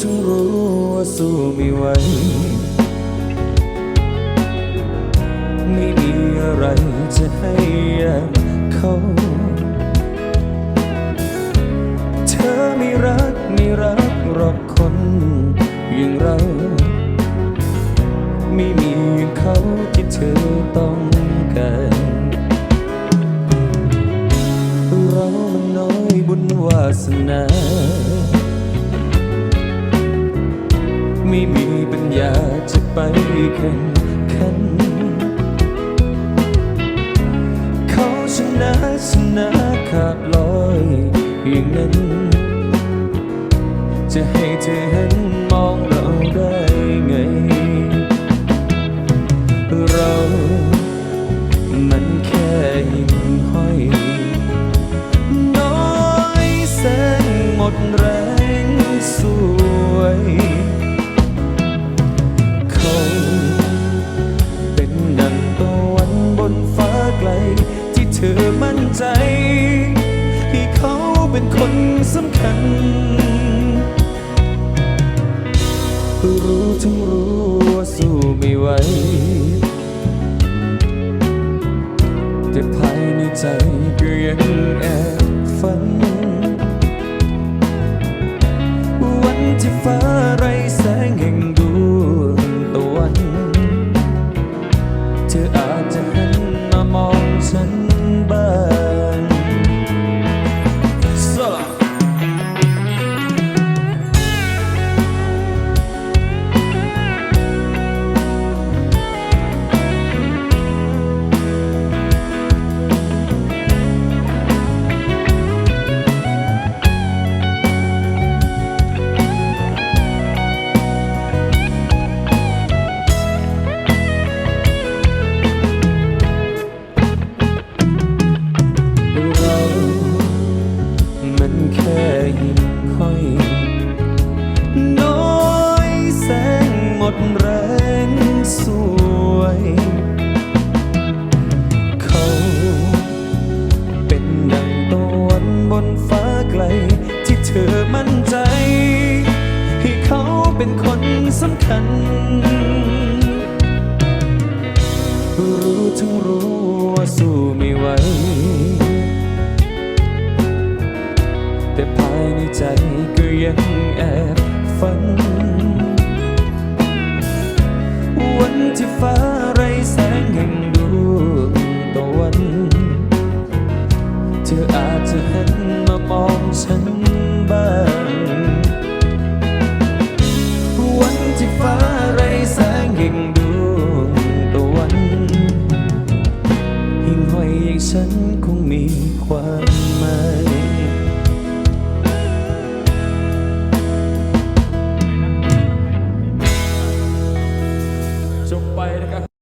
ฉันรู้ว่าสู้ไม่ไหวไม่มีอะไรจะให้อยากเขาเธอไม่รักไม่รักหรอกคนอย่างเรา ไม่มีอย่างเขาที่เธอต้องการเรามันน้อยบุญวาสนา ไม่มีปัญญาจะไปแข่งขันเขาชนะชนะขาดลอยอย่างนั้น จะให้เธอเห็น ใจ ให้เขาเป็นคนสำคัญ รู้ทั้งรู้ว่าสู้ไม่ไหวแต่ภายในใจก็ยังแอบ ไกล ที่เธอมั่นใจ ให้เขาเป็นคนสำคัญ รู้ทั้งรู้ว่าสู้ไม่ไหว แต่ภายในใจก็ยังแอบฝัน วันที่ฟ้า ฉันคงมีความ